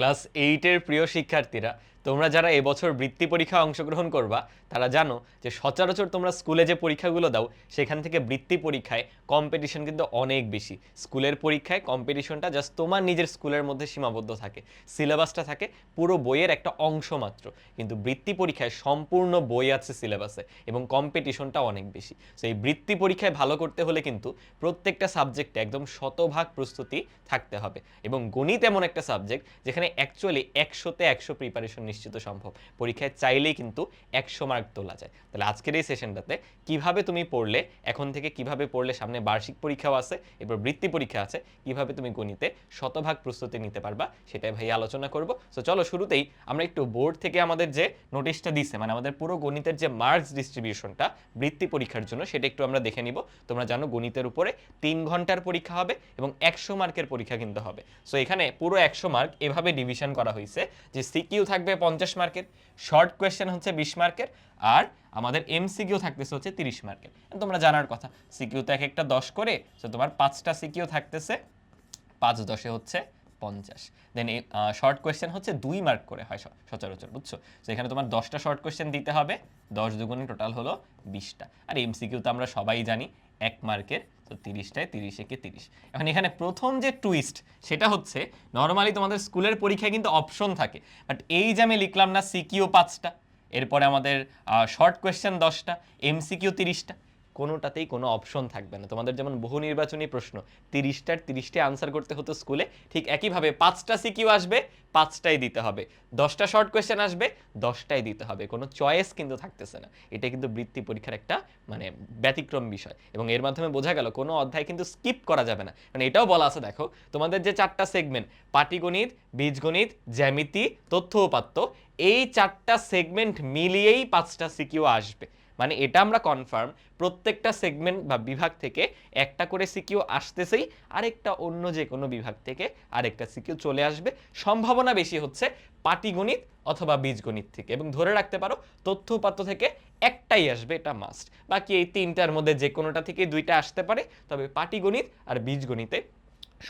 Class এইটের প্রিয় শিক্ষার্থীরা। তোমরা যারা এবছর বৃত্তি পরীক্ষায় অংশগ্রহণ করবা, তারা জানো যে সচরাচর তোমরা স্কুলে যে পরীক্ষাগুলো দাও, সেখান থেকে বৃত্তি পরীক্ষায় কম্পিটিশন কিন্তু অনেক বেশি। স্কুলের পরীক্ষায় কম্পিটিশনটা জাস্ট তোমার নিজের স্কুলের মধ্যে সীমাবদ্ধ থাকে। সিলেবাসটা থাকে পুরো বইয়ের একটা অংশ মাত্র। কিন্তু বৃত্তি পরীক্ষায় সম্পূর্ণ বই আছে সিলেবাসে এবং কম্পিটিশনটা অনেক বেশি। সো এই বৃত্তি পরীক্ষায় ভালো করতে হলে কিন্তু প্রত্যেকটা সাবজেক্টে একদম শতভাগ প্রস্তুতি থাকতে হবে। এবং গণিত এমন একটা সাবজেক্ট যেখানে অ্যাকচুয়ালি একশোতে একশো প্রিপারেশন নিশ্চিত সম্ভব। পরীক্ষায় চাইলেই কিন্তু একশো মার্ক তোলা যায়। তাহলে আজকের এই সেশনটাতে কীভাবে তুমি পড়লে, এখন থেকে কীভাবে পড়লে সামনে বার্ষিক পরীক্ষাও আছে, এরপর বৃত্তি পরীক্ষা আছে, কীভাবে তুমি গণিতে শতভাগ প্রস্তুতি নিতে পারবা, সেটাই ভাই আলোচনা করব। সো চলো শুরুতেই আমরা একটু বোর্ড থেকে আমাদের যে নোটিশটা দিছে মানে আমাদের পুরো গণিতের যে মার্কস ডিস্ট্রিবিউশনটা বৃত্তি পরীক্ষার জন্য, সেটা একটু আমরা দেখে নিব। তোমরা জানো গণিতের উপরে তিন ঘণ্টার পরীক্ষা হবে এবং একশো মার্কের পরীক্ষা কিন্তু হবে। সো এখানে পুরো একশো মার্ক এভাবে ডিভিশন করা হয়েছে যে সিকিউ থাকবে পঞ্চাশ মার্কের শর্ট কোয়েশ্চেন হচ্ছে বিশ মার্কের, আর আমাদের এমসিকিউ থাকতেছে হচ্ছে তিরিশ মার্কের। তোমরা জানার কথা সিকিউ এক একটা দশ করে তো তোমার পাঁচটা সিকিউ থাকতেছে, পাঁচ দশে হচ্ছে পঞ্চাশ। দেন শর্ট কোয়েশ্চেন হচ্ছে দুই মার্ক করে হয় সচরাচর, বুঝছ? তো এখানে তোমার দশটা শর্ট কোয়েশ্চেন দিতে হবে, দশ দুগুণে টোটাল হলো বিশটা। আর এমসিকিউ তো আমরা সবাই জানি এক মার্কের, তো তিরিশটায় তিরিশ, একে তিরিশ। এখন এখানে প্রথম যে টুইস্ট সেটা হচ্ছে নর্মালি তোমাদের স্কুলের পরীক্ষায় কিন্তু অপশন থাকে। বাট এই যে আমি লিখলাম না সিকিউ পাঁচটা, এরপরে আমাদের শর্ট কোয়েশ্চেন দশটা এমসিকিউ তিরিশটা কোনোটাতেই কোনো অপশন থাকবে না। তোমাদের যেমন বহু নির্বাচনী প্রশ্ন, তিরিশটার তিরিশটা আনসার করতে হতো স্কুলে ঠিক একইভাবে পাঁচটা সিকিউ আসবে, পাঁচটাই দিতে হবে। দশটা শর্ট কোয়েশ্চেন আসবে, দশটাই দিতে হবে। কোনো চয়েস কিন্তু থাকতেছে না। এটা কিন্তু বৃত্তি পরীক্ষার একটা মানে ব্যতিক্রম বিষয়। এবং এর মাধ্যমে বোঝা গেল কোনো অধ্যায় কিন্তু স্কিপ করা যাবে না। মানে এটাও বলা আছে, দেখো, তোমাদের যে চারটা সেগমেন্ট পাটিগণিত, বীজগণিত, জ্যামিতি, তথ্য উপাত্ত এই চারটা সেগমেন্ট মিলিয়েই পাঁচটা সিকিউ আসবে। মানে এটা আমরা কনফার্ম প্রত্যেকটা সেগমেন্ট বা বিভাগ থেকে একটা করে সিকিউ আসতেছেই আরেকটা অন্য যে কোনো বিভাগ থেকে আরেকটা সিকিউ চলে আসবে। সম্ভাবনা বেশি হচ্ছে পাটিগণিত অথবা বীজগণিত থেকে। এবং ধরে রাখতে পারো, তথ্য উপাত্ত থেকে একটাই আসবে, এটা মাস্ট বাকি এই তিনটার মধ্যে যে কোনোটা থেকে দুইটা আসতে পারে, তবে পাটিগণিত আর বীজগণিতে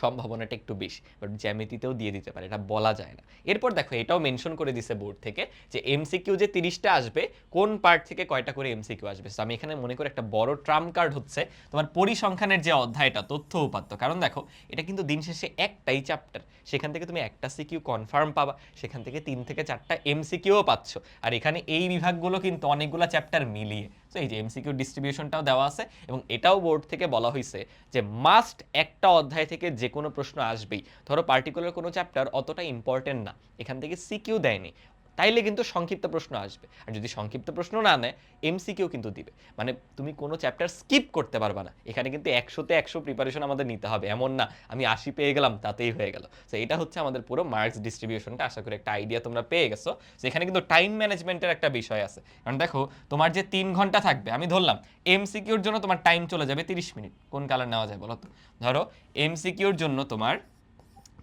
সম্ভাবনাটা একটু বেশি বাট জ্যামিতিতেও দিয়ে দিতে পারে, এটা বলা যায় না। এরপর দেখো, এটাও মেনশন করে দিছে বোর্ড থেকে যে এমসিকিউ যে তিরিশটা আসবে, কোন পার্ট থেকে কয়টা করে এমসিকিউ আসবে? So আমি এখানে মনে করি একটা বড় ট্রাম কার্ড হচ্ছে, তোমার পরিসংখ্যানের যে অধ্যায়টা তথ্য উপাত্ত। কারণ দেখো, এটা কিন্তু দিন শেষে একটাই চ্যাপ্টার সেখান থেকে তুমি একটা সিকিউ কনফার্ম পাবা, সেখান থেকে তিন থেকে চারটা এমসিকিউও পাচ্ছ। আর এখানে এই বিভাগগুলো কিন্তু অনেকগুলো চ্যাপ্টার মিলিয়ে তো এই যে এমসিকিউ ডিস্ট্রিবিউশনটাও দেওয়া আছে এবং এটাও বোর্ড থেকে বলা হয়েছে যে মাস্ট একটা অধ্যায় থেকে যে কোনো প্রশ্ন আসবেই। ধরো পার্টিকুলার কোনো চ্যাপ্টার অতটা ইম্পর্টেন্ট না। এখান থেকে সিকিউ দেয়নি। তাইলে কিন্তু সংক্ষিপ্ত প্রশ্ন আসবে। আর যদি সংক্ষিপ্ত প্রশ্ন না নেয় এমসিকিউ কিন্তু দিবে। মানে তুমি কোনো চ্যাপ্টার স্কিপ করতে পারবা না। এখানে কিন্তু একশোতে একশো প্রিপারেশন আমাদের নিতে হবে। এমন না, আমি আশি পেয়ে গেলাম, তাতেই হয়ে গেল। তো এটা হচ্ছে আমাদের পুরো মার্কস ডিস্ট্রিবিউশনটা আশা করি একটা আইডিয়া তোমরা পেয়ে গেছো। তো এখানে কিন্তু টাইম ম্যানেজমেন্টের একটা বিষয় আছে। কারণ দেখো, তোমার যে তিন ঘণ্টা থাকবে, আমি ধরলাম এমসিকিউর জন্য তোমার টাইম চলে যাবে তিরিশ মিনিট। কোন কালার নেওয়া যায় বলো তো? ধরো এমসিকিউর জন্য তোমার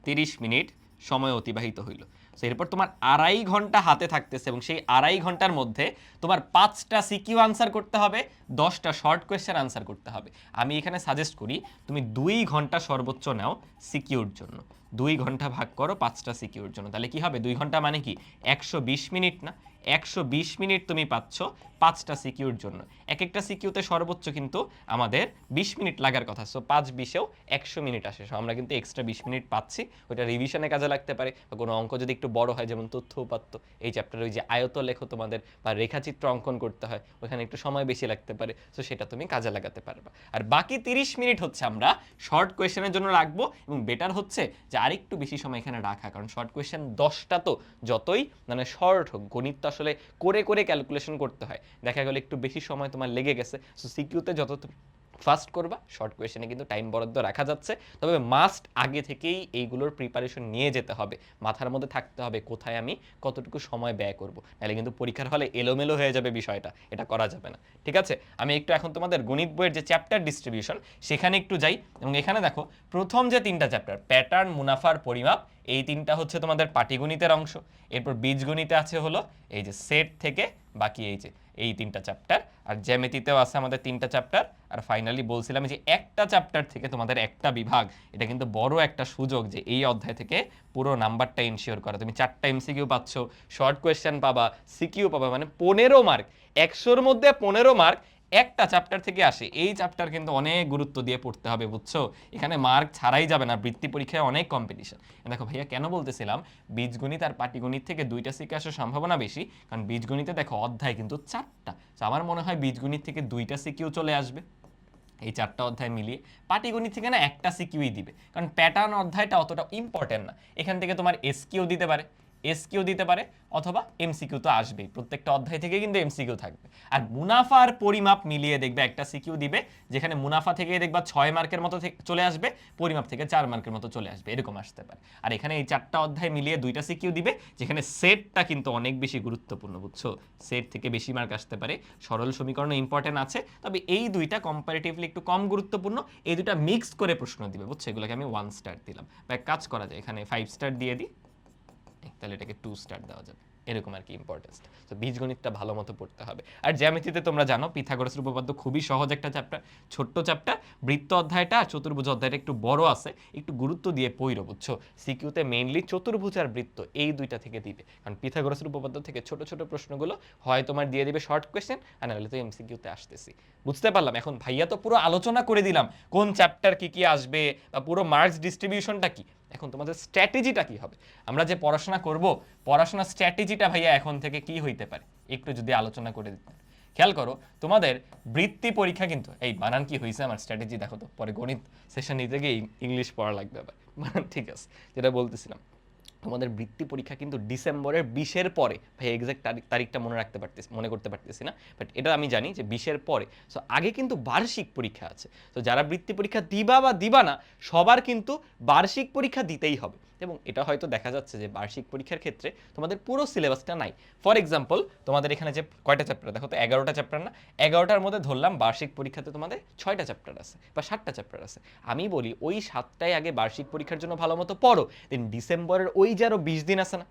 তিরিশ মিনিট সময় অতিবাহিত হইল। সো এরপর তোমার আড়াই ঘণ্টা হাতে থাকতেছে এবং সেই আড়াই ঘণ্টার মধ্যে তোমার পাঁচটা সিকিউ আনসার করতে হবে, দশটা শর্ট কোয়েশ্চেন আনসার করতে হবে। আমি এখানে সাজেস্ট করি, তুমি দুই ঘণ্টা সর্বোচ্চ নাও সিকিউর জন্য। দুই ঘণ্টা ভাগ করো পাঁচটা সিকিউর জন্য। তাহলে কি হবে? দুই ঘণ্টা মানে কি? একশো বিশ মিনিট না? একশো বিশ মিনিট তুমি পাচ্ছ পাঁচটা সিকিউর জন্য। এক একটা সিকিউতে সর্বোচ্চ কিন্তু আমাদের বিশ মিনিট লাগার কথা। সো পাঁচ বিশেও একশো মিনিট আসে। So, আমরা কিন্তু এক্সট্রা বিশ মিনিট পাচ্ছি। ওইটা রিভিশনে কাজে লাগতে পারে। বা কোনো অঙ্ক যদি একটু বড় হয়, যেমন তথ্য উপাত্ত, এই চ্যাপ্টারে ওই যে আয়ত লেখো তোমাদের বা রেখাচিত্র অঙ্কন করতে হয়, ওখানে একটু সময় বেশি লাগতে পারে। সো সেটা তুমি কাজে লাগাতে পারবা। আর বাকি তিরিশ মিনিট হচ্ছে আমরা শর্ট কোয়েশ্চেনের জন্য রাখব। এবং বেটার হচ্ছে যে আরেকটু বেশি সময় এখানে রাখা। কারণ শর্ট কোয়েশ্চেন দশটা তো যতই মানে শর্ট হোক, গণিত তো আসলে করে করে ক্যালকুলেশন করতে হয়। দেখা গেল একটু বেশি সময় তোমার লেগে গেছে সো সিকিউতে যত ফার্স্ট করবা শর্ট কোয়েশনে কিন্তু টাইম বরাদ্দ রাখা যাচ্ছে। তবে মাস্ট আগে থেকেই এইগুলোর প্রিপারেশন নিয়ে যেতে হবে। মাথার মধ্যে থাকতে হবে কোথায় আমি কতটুকু সময় ব্যয় করব। নাহলে কিন্তু পরীক্ষার হলে এলোমেলো হয়ে যাবে বিষয়টা, এটা করা যাবে না। ঠিক আছে? আমি একটু এখন তোমাদের গণিত বইয়ের যে চ্যাপ্টার ডিস্ট্রিবিউশন সেখানে একটু যাই। এবং এখানে দেখো, প্রথম যে তিনটা চ্যাপ্টার প্যাটার্ন মুনাফার পরিমাপ এই তিনটা হচ্ছে তোমাদের পাটিগণিতের অংশ। এরপর বীজগণিতে আছে হলো এই যে সেট থেকে বাকি এই যে এই তিনটা চ্যাপ্টার আর জ্যামিতিতেও আছে আমাদের তিনটা চ্যাপ্টার আর ফাইনালি বলছিলাম যে একটা চ্যাপ্টার থেকে তোমাদের একটা বিভাগ, এটা কিন্তু বড় একটা সুযোগ যে এই অধ্যায় থেকে পুরো নাম্বারটা ইনশিওর করা। তুমি চারটা এমসিকিউ পাচ্ছ শর্ট কোয়েশ্চেন পাবা সিকিউ পাবা মানে পনেরো মার্ক একশোর মধ্যে পনেরো মার্ক একটা চ্যাপ্টার থেকে আসে, এই চ্যাপ্টার কিন্তু অনেক গুরুত্ব দিয়ে পড়তে হবে, বুঝছ? এখানে মার্ক ছাড়াই যাবে না, বৃত্তি পরীক্ষায় অনেক কম্পিটিশন দেখো, ভাইয়া কেন বলতেছিলাম? বীজগণিত আর পাটিগণিত থেকে দুইটা সিকে আসার সম্ভাবনা বেশি, কারণ বীজগণিতে দেখো অধ্যায় কিন্তু চারটা। তো আমার মনে হয় বীজগণিত থেকে দুইটা সিকিউ চলে আসবে, এই চারটা অধ্যায় মিলিয়ে। পাটিগণিত থেকে না একটা সিকিউই দিবে, কারণ প্যাটার্ন অধ্যায়টা অতটা ইম্পর্টেন্ট না। এখান থেকে তোমার এসকিউ দিতে পারে। এসকিউ দিতে পারে অথবা এমসিকিউ তো আসবেই। প্রত্যেকটা অধ্যায় থেকে কিন্তু এমসিকিউ থাকবে। আর মুনাফার পরিমাপ মিলিয়ে দেখবে একটা সিকিউ দিবে, যেখানে মুনাফা থেকে দেখবা ছয় মার্কের মতো চলে আসবে, পরিমাপ থেকে চার মার্কের মতো চলে আসবে, এরকম আসতে পারে। আর এখানে এই চারটা অধ্যায় মিলিয়ে দুইটা সিকিউ দিবে, যেখানে সেটটা কিন্তু অনেক বেশি গুরুত্বপূর্ণ, বুঝছ? সেট থেকে বেশি মার্ক আসতে পারে, সরল সমীকরণ ইম্পর্টেন্ট আছে, তবে এই দুইটা কম্পারেটিভলি একটু কম গুরুত্বপূর্ণ, এই দুইটা মিক্স করে প্রশ্ন দিবে, বুঝছ? এগুলোকে আমি ওয়ান স্টার দিলাম। বা কাজ করা যায়। এখানে ফাইভ স্টার দিয়ে দিই। তাহলে এটাকে টু স্টার দেওয়া যাবে। এরকম আর কি ইম্পর্টেন্স তো বীজগণিতটা ভালো মতো পড়তে হবে। আর জ্যামিতিতে তোমরা জানো পিথাগোরাসের উপপাদ্য খুবই সহজ একটা চ্যাপ্টার ছোট্ট চ্যাপ্টার বৃত্ত অধ্যায়টা আর চতুর্ভুজ অধ্যায়টা একটু বড় আছে, একটু গুরুত্ব দিয়ে পইরো বুঝছ? সিকিউতে মেইনলি চতুর্ভুজ আর বৃত্ত, এই দুইটা থেকে দিবে। কারণ পিথাগোরাসের উপপাদ্য থেকে ছোট ছোট প্রশ্নগুলো হয় তোমার দিয়ে দিবে শর্ট কোয়েশ্চেন আর নাহলে তো এমসিকিউতে আসতেছি। বুঝতে পারলাম? এখন ভাইয়া তো পুরো আলোচনা করে দিলাম, কোন চ্যাপ্টার কি কি আসবে, বা পুরো মার্কস ডিস্ট্রিবিউশনটা কি? এখন তোমাদের স্ট্র্যাটেজিটা কি হবে? আমরা যে পড়াশোনা করব, পড়াশোনার স্ট্র্যাটেজিটা ভাইয়া এখন থেকে কি হইতে পারে? একটু যদি আলোচনা করে দিতে। খেয়াল করো, তোমাদের বৃত্তি পরীক্ষা কিন্তু, এই বানান কি হয়েছে আমার স্ট্র্যাটেজি দেখো তো, পরে গণিত সেশন নিতে গিয়ে ইংলিশ পড়া লাগবে আবার। ঠিক আছে, যেটা বলতেছিলাম। তোমাদের বৃত্তি পরীক্ষা কিন্তু ডিসেম্বরের বিশের পরে। ভাই এক্সাক্ট তারিখ, তারিখটা মনে রাখতে পারতেছি মনে করতে পারতেছি না। বাট এটা আমি জানি যে বিশের পরে। সো আগে কিন্তু বার্ষিক পরীক্ষা আছে। তো যারা বৃত্তি পরীক্ষা দিবা বা দিবা না, সবার কিন্তু বার্ষিক পরীক্ষা দিতেই হবে। এবং এটা হয়তো দেখা যাচ্ছে যে বার্ষিক পরীক্ষার ক্ষেত্রে তোমাদের পুরো সিলেবাসটা নাই। ফর এক্সাম্পল তোমাদের এখানে যে কয়টা চ্যাপ্টার দেখো তো এগারোটা চ্যাপ্টার না? এগারোটার মধ্যে ধরলাম বার্ষিক পরীক্ষাতে তোমাদের ছয়টা চ্যাপ্টার আছে বা সাতটা চ্যাপ্টার আছে। আমি বলি ওই সাতটায় আগে বার্ষিক পরীক্ষার জন্য ভালো মতো পড়ো। দেন ডিসেম্বরের ওই যে আরও বিশ দিন আছে না?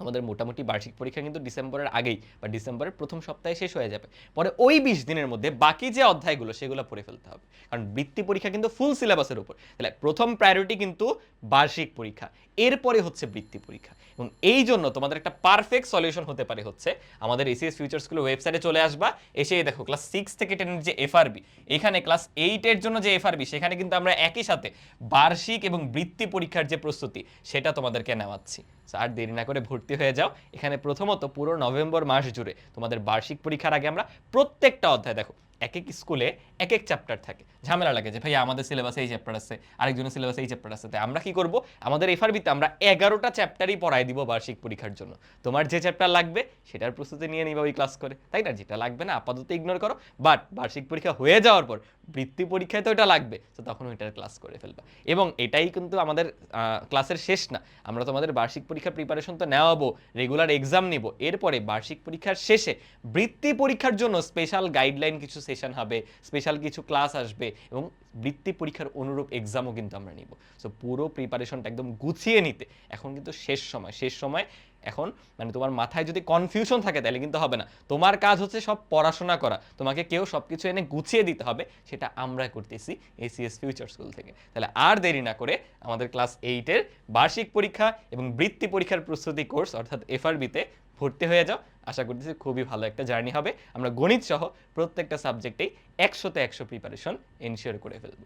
আমাদের মোটামুটি বার্ষিক পরীক্ষা কিন্তু ডিসেম্বরের আগেই বা ডিসেম্বরের প্রথম সপ্তাহে শেষ হয়ে যাবে। পরে ওই বিশ দিনের মধ্যে বাকি যে অধ্যায়গুলো, সেগুলো পড়ে ফেলতে হবে। কারণ বৃত্তি পরীক্ষা কিন্তু ফুল সিলেবাসের উপর। তাহলে প্রথম প্রায়োরিটি কিন্তু বার্ষিক পরীক্ষা, এরপরে হচ্ছে বৃত্তি পরীক্ষা। এবং এই জন্য তোমাদের একটা পারফেক্ট সলিউশন হতে পারে হচ্ছে আমাদের এসিএস ফিউচার স্কুলের ওয়েবসাইটে চলে আসবা, এসে দেখো ক্লাস সিক্স থেকে টেনের যে এফআরবি এখানে ক্লাস এইটের জন্য যে এফআরবি সেখানে কিন্তু আমরা একই সাথে বার্ষিক এবং বৃত্তি পরীক্ষার যে প্রস্তুতি, সেটা তোমাদেরকে নেওয়াচ্ছি। আর দেরি না করে ভর্তি হয়ে যাও। এখানে প্রথমত পুরো নভেম্বর মাস জুড়ে তোমাদের বার্ষিক পরীক্ষার আগে আমরা প্রত্যেকটা অধ্যায় দেখো। এক এক স্কুলে এক এক চ্যাপ্টার থাকে। ঝামেলা লাগে যে ভাই আমাদের সিলেবাসে এই চ্যাপ্টার আছে, আরেকজনের সিলেবাসে এই চ্যাপ্টার আছে। তাই আমরা কি করব? আমাদের এফআরবিতে আমরা এগারোটা চ্যাপ্টারই পড়াই দিব বার্ষিক পরীক্ষার জন্য। তোমার যে চ্যাপ্টার লাগবে, সেটার প্রস্তুতি নিয়ে নিবা ওই ক্লাস করে। তাই না? যেটা লাগবে না, আপাতত ইগনোর করো। বাট বার্ষিক পরীক্ষা হয়ে যাওয়ার পর, বৃত্তি পরীক্ষায় তো এটা লাগবে, তো তখন ওইটার ক্লাস করে ফেলবা। এবং এটাই কিন্তু আমাদের ক্লাসের শেষ না। আমরা তোমাদের বার্ষিক পরীক্ষার প্রিপারেশন তো নেওয়াবো রেগুলার এক্সাম নিব। এরপরে বার্ষিক পরীক্ষার শেষে বৃত্তি পরীক্ষার জন্য স্পেশাল গাইডলাইন কিছু সেশন হবে স্পেশাল কিছু ক্লাস আসবে এবং বৃত্তি পরীক্ষার অনুরূপ এক্সামও কিন্তু আমরা নিব। সো পুরো প্রিপারেশনটা একদম গুছিয়ে নিতে। এখন কিন্তু শেষ সময় শেষ সময় এখন মানে তোমার মাথায় যদি কনফিউশন থাকে তাহলে কিন্তু হবে না। তোমার কাজ হচ্ছে সব পড়াশোনা করা। তোমাকে কেউ সব কিছু এনে গুছিয়ে দিতে হবে, সেটা আমরা করতেছি এসিএস ফিউচার স্কুল থেকে। তাহলে আর দেরি না করে আমাদের ক্লাস এইটের বার্ষিক পরীক্ষা এবং বৃত্তি পরীক্ষার প্রস্তুতি কোর্স অর্থাৎ এফআরবিতে ভর্তি হয়ে যাও। আশা করতেছি খুবই ভালো একটা জার্নি হবে। আমরা গণিত সহ প্রত্যেকটা সাবজেক্টেই একশোতে একশো প্রিপারেশন এনশিওর করে ফেলব।